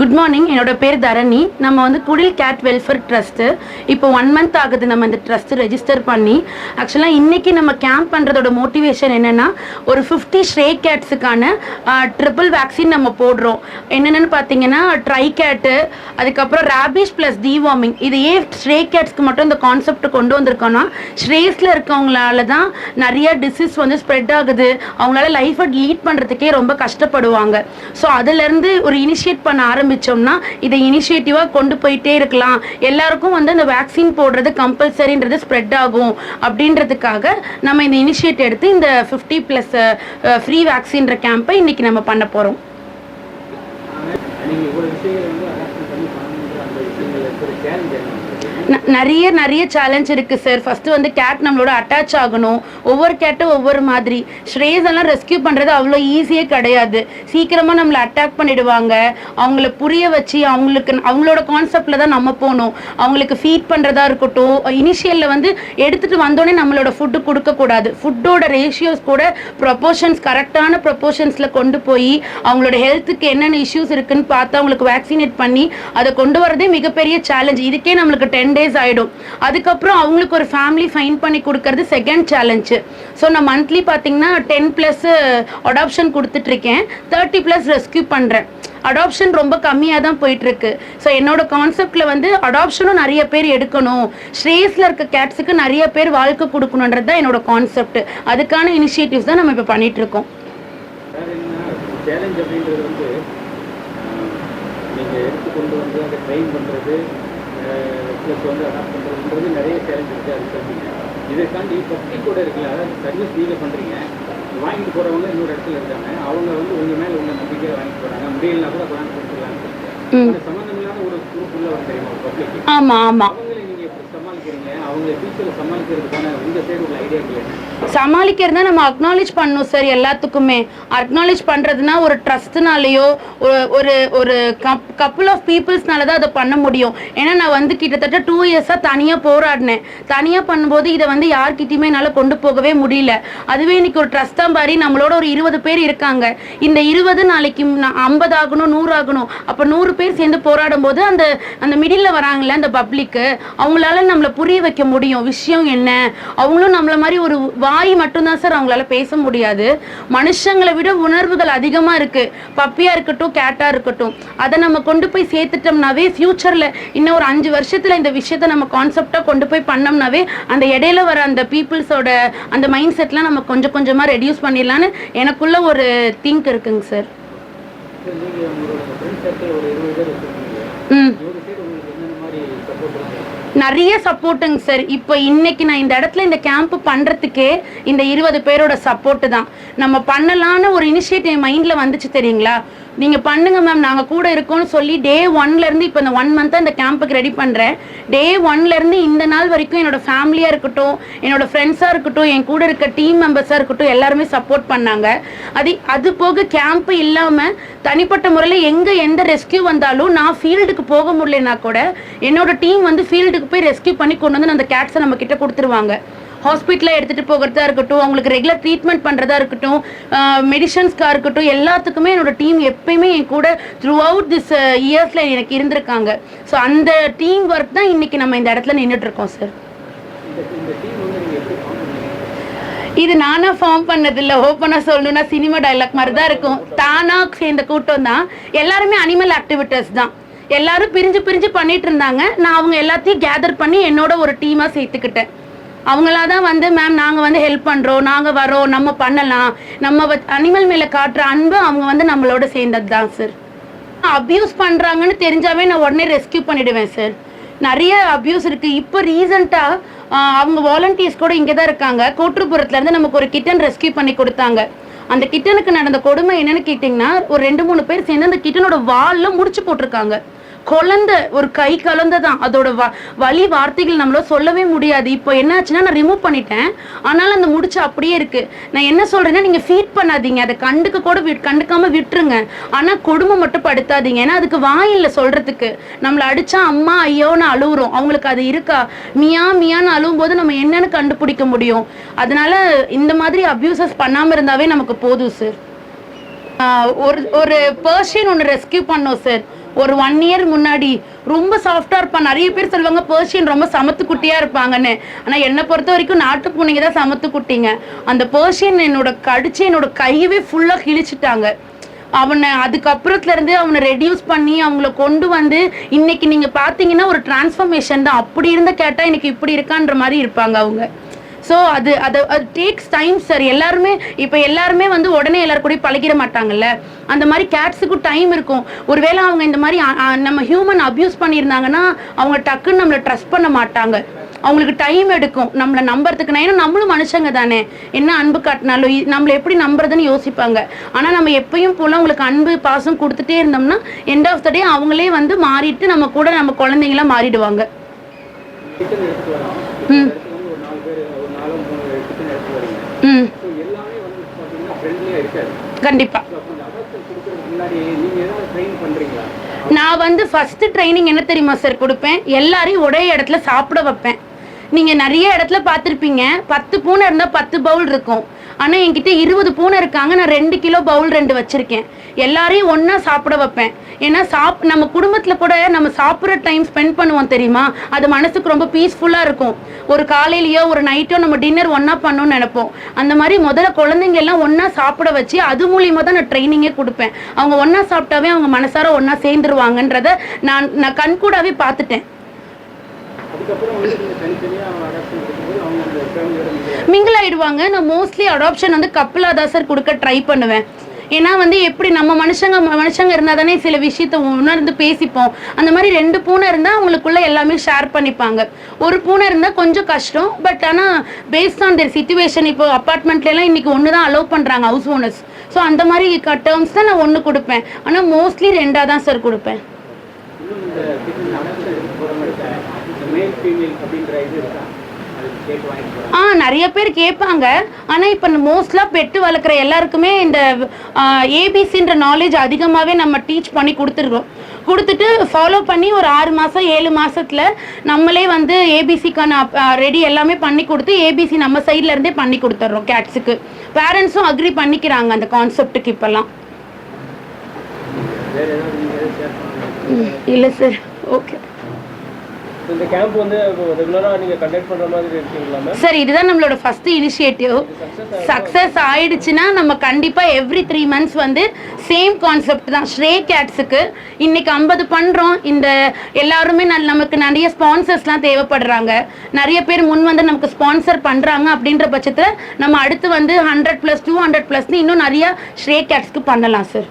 Good morning என்னோட பேர் தரணி. நம்ம வந்து குடில் கேட் வெல்ஃபேர் ட்ரஸ்ட்டு இப்போ ஒன் மந்த் ஆகுது நம்ம இந்த ட்ரஸ்ட் ரெஜிஸ்டர் பண்ணி. ஆக்சுவலாக இன்னைக்கு நம்ம கேம்ப் பண்ணுறதோட மோட்டிவேஷன் என்னென்னா ஒரு ஃபிஃப்டி ஸ்ட்ரே கேட்ஸுக்கான ட்ரிபிள் வேக்சின் நம்ம போடுறோம். என்னென்னு பார்த்தீங்கன்னா ட்ரை கேட்டு அதுக்கப்புறம் ரேபிஷ் ப்ளஸ் டிவார்மிங் இது ஏன் ஸ்ட்ரே கேட்ஸ்க்கு மட்டும் இந்த கான்செப்ட் கொண்டு வந்திருக்கோன்னா ஸ்ட்ரேஸில் இருக்கவங்களால தான் நிறைய டிசீஸ் வந்து ஸ்ப்ரெட் ஆகுது. அவங்களால லைஃப்பை லீட் பண்ணுறதுக்கே ரொம்ப கஷ்டப்படுவாங்க. ஸோ அதுலேருந்து ஒரு இனிஷியேட் பண்ண ஆரம்பித்தோம்னா இதை இனிஷியேட்டிவாக கொண்டு போயிட்டே இருக்கலாம். எல்லாருக்கும் வந்து அந்த வேக்சின் போடுறது கம்பல்சரின்றது ஸ்ப்ரெட் ஆகும். அப்படின்றதுக்காக நம்ம இந்த இனிஷியேட் எடுத்து இந்த ஃபிஃப்டி ப்ளஸ் ஃப்ரீ வேக்சின்ற கேம்பை இன்னைக்கு நம்ம பண்ண போகிறோம் ந- நிறைய நிறைய சேலஞ்ச் இருக்கு சார் ஃபர்ஸ்ட் வந்து கேட் நம்மளோட அட்டாச் ஆகணும் ஒவ்வொரு கேட்டும் ஒவ்வொரு மாதிரி ஸ்ட்ரேஸ் எல்லாம் ரெஸ்கியூ பண்றது அவ்வளோ ஈஸியே கிடையாது சீக்கிரமா நம்மளை அட்டாக் பண்ணிடுவாங்க அவங்கள புரிய வச்சு அவங்களுக்கு அவங்களோட கான்செப்ட்ல தான் நம்ம போகணும் அவங்களுக்கு ஃபீட் பண்றதா இருக்கட்டும் இனிஷியல்ல வந்து எடுத்துட்டு வந்தோடனே நம்மளோட ஃபுட்டு கொடுக்க கூடாது ஃபுட்டோட ரேஷியோஸ் கூட ப்ரொபோஷன்ஸ் கரெக்டான ப்ரொபோர்ஷன்ஸ்ல கொண்டு போய் அவங்களோட ஹெல்த்துக்கு என்னென்ன இஷ்யூஸ் இருக்குன்னு பார்த்து அவங்களுக்கு வேக்சினேட் பண்ணி அதை கொண்டு வரதே மிகப்பெரிய சேலஞ்ச் இதுக்கே நம்மளுக்கு டென் டேஸ் ஆகிடும் அதுக்கப்புறம் அவங்களுக்கு ஒரு ஃபேமிலி ஃபைன் பண்ணி கொடுக்கறது செகண்ட் சேலஞ்சு ஸோ நான் மந்த்லி பார்த்தீங்கன்னா டென் ப்ளஸ் அடாப்ஷன் கொடுத்துட்ருக்கேன். தேர்ட்டி ப்ளஸ் ரெஸ்கியூ பண்ணுறேன் அடாப்ஷன் ரொம்ப கம்மியாக தான் போயிட்டுருக்கு ஸோ என்னோட கான்செப்டில் வந்து அடாப்ஷனும் நிறைய பேர் எடுக்கணும். ஸ்ட்ரேஸில் இருக்க கேட்ஸுக்கு நிறைய பேர் வாழ்க்கை கொடுக்கணுன்றது தான் என்னோட கான்செப்ட் அதுக்கான இனிஷியேட்டிவ்ஸ் தான் நம்ம இப்போ பண்ணிகிட்ருக்கோம் இருக்கோம் சேலஞ்ச் அப்படின்றது வந்து நீங்கள் கொண்டு வந்து அதை ட்ரெயின் பண்ணுறது ப்ளஸ் வந்து அடாப்ட் பண்ணுறதுன்றது நிறைய சேலஞ்ச் இருக்குது அது சொல்றீங்க இதைத்தாண்டி பப்ளிக் கூட இருக்குல்ல அதாவது சர்வீஸ் நீங்கள் பண்ணுறீங்க வாங்கிட்டு போகிறவங்க இன்னொரு இடத்துல இருக்காங்க அவங்க வந்து உங்கள் மேலே உள்ள நம்பிக்கையை வாங்கிட்டு போகிறாங்க முடியலனா கூட கொண்டாந்து கொடுத்துடலான்னு. அந்த சம்மந்தம் இல்லாத ஒரு குரூப் உள்ள ஒரு தெரியுமா பப்ளிக் ஆமாம் ஆமாம் சமாளிக்கிறதா நம்ம அக்னாலேஜ் பண்ணணும் சார் எல்லாத்துக்குமே. அக்னாலேஜ் பண்ணுறதுனா ஒரு ட்ரஸ்ட்னாலேயோ ஒரு ஒரு கப் கப்புள் ஆஃப் பீப்புள்ஸ்னால தான் அதை பண்ண முடியும். ஏன்னா நான் வந்து கிட்டத்தட்ட டூ இயர்ஸாக தனியாக போராடினேன். தனியாக பண்ணும்போது இதை வந்து யார்கிட்டையுமே என்னால் கொண்டு போகவே முடியல. அதுவே இன்னைக்கு ஒரு ட்ரஸ்ட் தான் நம்மளோட ஒரு இருபது பேர் இருக்காங்க. இந்த இருபது நாளைக்கு ஐம்பது ஆகணும் நூறு ஆகணும். அப்போ நூறு பேர் சேர்ந்து போராடும் போது அந்த அந்த மிடில் வராங்கல்ல அந்த பப்ளிக்கு அவங்களால நம்மளை புரிய வைக்க முடியும். விஷயம் என்ன? அவங்களும் நம்மள மாதிரி ஒரு வாய் மட்டும்தான் சார் அவங்களால பேச முடியாது. மனுஷங்களை விட உணர்வுகள் அதிகமாக இருக்கு. பப்பியா இருக்கட்டும் கேட்டா இருக்கட்டும். அதை நம்ம கொண்டு போய் சேர்த்துட்டோம்னாவே ஃபியூச்சர்ல இன்னும் ஒரு அஞ்சு வருஷத்துல இந்த விஷயத்த நம்ம கான்செப்டா கொண்டு போய் பண்ணோம்னாவே அந்த இடையில வர அந்த பீப்புள்ஸோட அந்த மைண்ட் செட்லாம் நம்ம கொஞ்சம் கொஞ்சமா ரெடியூஸ் பண்ணிடலான்னு எனக்குள்ள ஒரு திங்க் இருக்குங்க சார். சார் நிறைய சப்போர்ட்டுங்க சார் இப்போ இன்னைக்கு நான் இந்த இடத்துல இந்த கேம்ப் பண்ணுறதுக்கே இந்த இருபது பேரோட சப்போர்ட்டு தான். நம்ம பண்ணலான்னு ஒரு இனிஷியேட்டிவ் மைண்டில் வந்துச்சு தெரியுங்களா? நீங்கள் பண்ணுங்க மேம் நாங்கள் கூட இருக்கோம்னு சொல்லி டே ஒன்லேருந்து இப்போ இந்த ஒன் மந்த்தாக இந்த கேம்புக்கு ரெடி பண்ணுறேன் டே ஒன்லேருந்து இந்த நாள் வரைக்கும் என்னோட ஃபேமிலியாக இருக்கட்டும் என்னோட ஃப்ரெண்ட்ஸாக இருக்கட்டும் என் கூட இருக்க டீம் மெம்பர்ஸாக இருக்கட்டும் எல்லாருமே சப்போர்ட் பண்ணாங்க. அது அது போக கேம்ப் இல்லாமல் தனிப்பட்ட முறையில் எங்கே எந்த ரெஸ்கியூ வந்தாலும் நான் ஃபீல்டுக்கு போக முடியலனா கூட என்னோட டீம் வந்து ஃபீல்டுக்கு போய் ரெஸ்கியூ பண்ணி கொண்டு வந்து அந்த கேட்ஸை நம்ம கிட்ட கொடுத்துருவாங்க. ஹாஸ்பிட்டலில் எடுத்துகிட்டு போகிறதா இருக்கட்டும் அவங்களுக்கு ரெகுலர் ட்ரீட்மெண்ட் பண்ணுறதா இருக்கட்டும் மெடிசன்ஸ்க்காக இருக்கட்டும் எல்லாத்துக்குமே என்னோட டீம் எப்பயுமே என் கூட த்ரூ அவுட் திஸ் இயர்ஸில் எனக்கு இருந்திருக்காங்க. ஸோ அந்த டீம் ஒர்க் தான் இன்றைக்கி நம்ம இந்த இடத்துல நின்றுட்டு இருக்கோம் சார் இது நானாக ஃபார்ம் பண்ணதில்ல. ஓப்பனாக சொல்லணும்னா சினிமா டைலாக் மாதிரி தான் இருக்கும். தானாக சேர்ந்த கூட்டம் தான். எல்லாருமே அனிமல் ஆக்டிவிட்டீஸ் தான். எல்லாரும் பிரிஞ்சு பிரிஞ்சு பண்ணிட்டு இருந்தாங்க. நான் அவங்க எல்லாத்தையும் கேதர் பண்ணி என்னோட ஒரு டீமாக சேர்த்துக்கிட்டேன். அவங்களா தான் வந்து மேம் நாங்கள் வந்து ஹெல்ப் பண்ணுறோம் நாங்கள் வரோம் நம்ம பண்ணலாம். நம்ம அனிமல் மேலே காட்டுற அன்பு அவங்க வந்து நம்மளோட சேர்ந்தது தான் சார் அப்யூஸ் பண்ணுறாங்கன்னு தெரிஞ்சாவே நான் உடனே ரெஸ்கியூ பண்ணிடுவேன் சார் நிறைய அப்யூஸ் இருக்குது இப்போ ரீசண்டாக அவங்க வாலண்டியர்ஸ் கூட இங்கே தான் இருக்காங்க. கோட்டுப்புறத்துலேருந்து நமக்கு ஒரு கிட்டன் ரெஸ்கியூ பண்ணி கொடுத்தாங்க. அந்த கிட்டனுக்கு நடந்த கொடுமை என்னன்னு கேட்டிங்கன்னா ஒரு ரெண்டு மூணு பேர் சேர்ந்து அந்த கிட்டனோட வாலில் முடிச்சு போட்டிருக்காங்க. குழந்தை ஒரு கை கலந்த தான் அதோட வ வலி வார்த்தைகள் நம்மளால சொல்லவே முடியாது. இப்போ என்னாச்சுன்னா நான் ரிமூவ் பண்ணிட்டேன். ஆனாலும் அந்த முடிச்சு அப்படியே இருக்கு. நான் என்ன சொல்றேன்னா நீங்க ஃபீட் பண்ணாதீங்க. அதை கண்டுக்க கூட விட் கண்டுக்காம விட்டுருங்க. ஆனா கொடுமை மட்டும் படுத்தாதீங்க. ஏன்னா அதுக்கு வாயில்ல சொல்றதுக்கு. நம்மளை அடிச்சா அம்மா ஐயோன்னு அழுவுறோம். அவங்களுக்கு அது இருக்கா? மியா மியான்னு அழுவும் போது நம்ம என்னன்னு கண்டுபிடிக்க முடியும். அதனால இந்த மாதிரி அப்யூசஸ் பண்ணாம இருந்தாவே நமக்கு போதும் சார் ஒரு ஒரு பர்ஷியன் ஒன்று ரெஸ்கியூ பண்ணோம் சார் ஒரு ஒன் இயர் முன்னாடி ரொம்ப சாஃப்டாக இருப்பான். நிறைய பேர் சொல்லுவாங்க பர்ஷியன் ரொம்ப சமத்து குட்டியாக இருப்பாங்கன்னு. ஆனால் என்னை பொறுத்த வரைக்கும் நாட்டு பூனைங்க தான் சமத்து குட்டிங்க. அந்த பர்ஷியன் என்னோட கடிச்சு என்னோட கையவே ஃபுல்லாக கிழிச்சிட்டாங்க. அவனை அதுக்கப்புறத்துலேருந்து அவனை ரெடியூஸ் பண்ணி அவங்கள கொண்டு வந்து இன்னைக்கு நீங்கள் பார்த்தீங்கன்னா ஒரு டிரான்ஸ்ஃபர்மேஷன் தான். அப்படி இருந்த கேட்டால் இன்னைக்கு இப்படி இருக்கான்ற மாதிரி இருப்பாங்க அவங்க. ஸோ அது அது அது டேக்ஸ் டைம் சார் எல்லாருமே இப்போ எல்லாருமே வந்து உடனே எல்லாரும் கூட பழகிட மாட்டாங்கல்ல. அந்த மாதிரி கேட்ஸுக்கும் டைம் இருக்கும். ஒருவேளை அவங்க இந்த மாதிரி நம்ம ஹியூமன் அப்யூஸ் பண்ணியிருந்தாங்கன்னா அவங்க டக்குன்னு நம்மளை ட்ரஸ்ட் பண்ண மாட்டாங்க. அவங்களுக்கு டைம் எடுக்கும். நம்மளை நம்புறதுக்கு நான் ஏன்னா நம்மளும் மனுஷங்க தானே. என்ன அன்பு காட்டினாலும் நம்மளை எப்படி நம்புறதுன்னு யோசிப்பாங்க. ஆனால் நம்ம எப்பயும் போல அவங்களுக்கு அன்பு பாசம் கொடுத்துட்டே இருந்தோம்னா எண்ட் ஆஃப் த டே அவங்களே வந்து மாறிட்டு நம்ம கூட நம்ம குழந்தைங்களா மாறிடுவாங்க. ம். பண்ணுறீங்களா நான் வந்து ஃபர்ஸ்ட் ட்ரைனிங் என்ன தெரியுமா சார் கொடுப்பேன்? எல்லாரையும் ஒரே இடத்துல சாப்பிட வைப்பேன். நீங்க நிறைய இடத்துல பார்த்துருப்பீங்க. பத்து பூனை இருந்தா பத்து பவுல் இருக்கும். ஆனால் என்கிட்ட இருபது பூனை இருக்காங்க. நான் ரெண்டு கிலோ பவுல் ரெண்டு வச்சுருக்கேன். எல்லாரையும் ஒன்றா சாப்பிட வைப்பேன். ஏன்னா சாப் நம்ம குடும்பத்தில் கூட நம்ம சாப்பிட்ற டைம் ஸ்பெண்ட் பண்ணுவோம் தெரியுமா? அது மனசுக்கு ரொம்ப பீஸ்ஃபுல்லாக இருக்கும். ஒரு காலையிலையோ ஒரு நைட்டோ நம்ம டின்னர் ஒன்றா பண்ணணும்னு நினைப்போம். அந்த மாதிரி முதல்ல குழந்தைங்க எல்லாம் ஒன்றா சாப்பிட வச்சு அது மூலியமாக தான் நான் ட்ரைனிங்கே கொடுப்பேன். அவங்க ஒன்றா சாப்பிட்டாவே அவங்க மனசார ஒன்றா சேர்ந்துருவாங்கன்றத நான் நான் கண்கூடாவே பார்த்துட்டேன். அதுக்கப்புறம் மிங்கிள் ஆயிடுவாங்க நான் மோஸ்ட்லி அடாப்ஷன் வந்து கப்பலாக தான் சார் கொடுக்க ட்ரை பண்ணுவேன். ஏன்னா வந்து எப்படி நம்ம மனுஷங்க மனுஷங்க இருந்தால் தானே சில விஷயத்த உணர்ந்து பேசிப்போம். அந்த மாதிரி ரெண்டு பூனை இருந்தால் அவங்களுக்குள்ள எல்லாமே ஷேர் பண்ணிப்பாங்க. ஒரு பூனை இருந்தால் கொஞ்சம் கஷ்டம். பட் ஆனால் பேஸ்ட் ஆன் தர் சுச்சுவேஷன் இப்போ அப்பார்ட்மெண்ட்லாம் இன்றைக்கி ஒன்று தான் அலோவ் பண்ணுறாங்க ஹவுஸ் ஓனர்ஸ் ஸோ அந்த மாதிரி டேர்ம்ஸ் தான் நான் ஒன்று கொடுப்பேன். ஆனால் மோஸ்ட்லி ரெண்டாக தான் சார் கொடுப்பேன். மேல் ஃபீமேல் அப்படின்ற இது இருக்கா? ஆ நிறைய பேர் கேட்பாங்க. ஆனால் இப்போ மோஸ்ட்லாக பெட்டு வளர்க்குற எல்லாருக்குமே இந்த ஏபிசின்ற நாலேஜ் அதிகமாகவே நம்ம டீச் பண்ணி கொடுத்துருக்கோம் கொடுத்துட்டு ஃபாலோ பண்ணி ஒரு ஆறு மாதம் ஏழு மாசத்துல நம்மளே வந்து ஏபிசிக்கான ரெடி எல்லாமே பண்ணி கொடுத்து ஏபிசி நம்ம சைட்ல இருந்தே பண்ணி கொடுத்துட்றோம் கேட்ஸுக்கு பேரண்ட்ஸும் அக்ரி பண்ணிக்கிறாங்க அந்த கான்செப்ட்டுக்கு இப்போல்லாம். இல்லை சார் ஓகே இந்த கேம்ப் வந்து ரெகுலராக நீங்கள் கண்டக்ட் பண்ணுற மாதிரி இருக்கீங்களா மேம் சார் இதுதான் நம்மளோட ஃபர்ஸ்ட் இனிஷியேட்டிவ் சக்ஸஸ் ஆயிடுச்சுன்னா நம்ம கண்டிப்பாக எவ்ரி த்ரீ மந்த்ஸ் வந்து சேம் கான்செப்ட் தான். ஸ்ரே கேட்ஸுக்கு இன்னைக்கு ஐம்பது பண்ணுறோம் இந்த எல்லாருமே நமக்கு நிறைய ஸ்பான்சர்ஸ்லாம் தேவைப்படுறாங்க. நிறைய பேர் முன் வந்து நமக்கு ஸ்பான்சர் பண்ணுறாங்க அப்படின்ற பட்சத்தில் நம்ம அடுத்து வந்து ஹண்ட்ரட் ப்ளஸ் டூ ஹண்ட்ரட் ப்ளஸ்னு இன்னும் நிறைய ஸ்ரே கேட்ஸ்க்கு பண்ணலாம் சார்